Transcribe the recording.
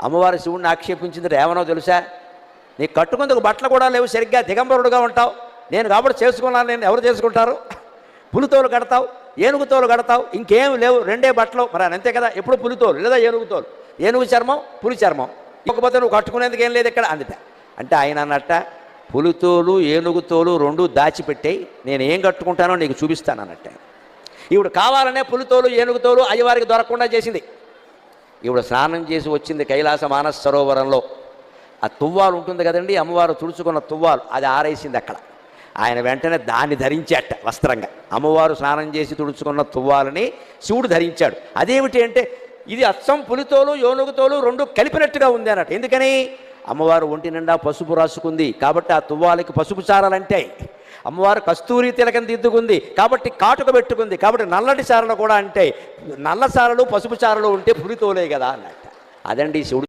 అమ్మవారి శివుడిని ఆక్షేపించింది రేవనో తెలుసా? నీకు కట్టుకుందుకు బట్టలు కూడా లేవు సరిగ్గా దిగంబరుడుగా ఉంటావు. నేను కాబట్టి చేసుకున్నాను నేను ఎవరు చేసుకుంటారు? పులితోలు కడతావు ఏనుగుతోలు కడతావు ఇంకేం లేవు రెండే బట్టలు. మరి అంతే కదా? ఎప్పుడు పులితోలు లేదా ఏనుగుతోలు? ఏనుగు చర్మం పులి చర్మం. ఇకపోతే నువ్వు కట్టుకునేందుకు ఏం లేదు ఇక్కడ అందుట. అంటే ఆయన అన్నట్ట పులితోలు ఏనుగుతోలు రెండు దాచిపెట్టాయి నేను ఏం కట్టుకుంటానో నీకు చూపిస్తాను అన్నట్ట ఈవిడ కావాలనే పులితోలు ఏనుగుతోలు అయ్యవారికి దొరకకుండా చేసింది. ఈవిడ స్నానం చేసి వచ్చింది కైలాస మానస సరోవరంలో. ఆ తువ్వాలు ఉంటుంది కదండి అమ్మవారు తుడుచుకున్న తువ్వాలు అది ఆరేసింది అక్కడ. ఆయన వెంటనే దాన్ని ధరించాట వస్త్రంగా. అమ్మవారు స్నానం చేసి తుడుచుకున్న తువ్వాలని శివుడు ధరించాడు. అదేమిటి అంటే ఇది అచ్చం పులితోలు యోనుగుతోలు రెండు కలిపినట్టుగా ఉంది అన్నట్టు. ఎందుకని? అమ్మవారు ఒంటి నిండా పసుపు రాసుకుంది. కాబట్టి ఆ తువ్వాలకి పసుపు చారాలంటాయి. అమ్మవారు కస్తూరి తిలకం దిద్దుకుంది కాబట్టి కాటుక పెట్టుకుంది. కాబట్టి నల్లటి చారలు కూడా అంటే నల్ల చారలు పసుపు చారలు ఉంటే పురితోలే కదా అన్నట్ట. అదండి శివుడు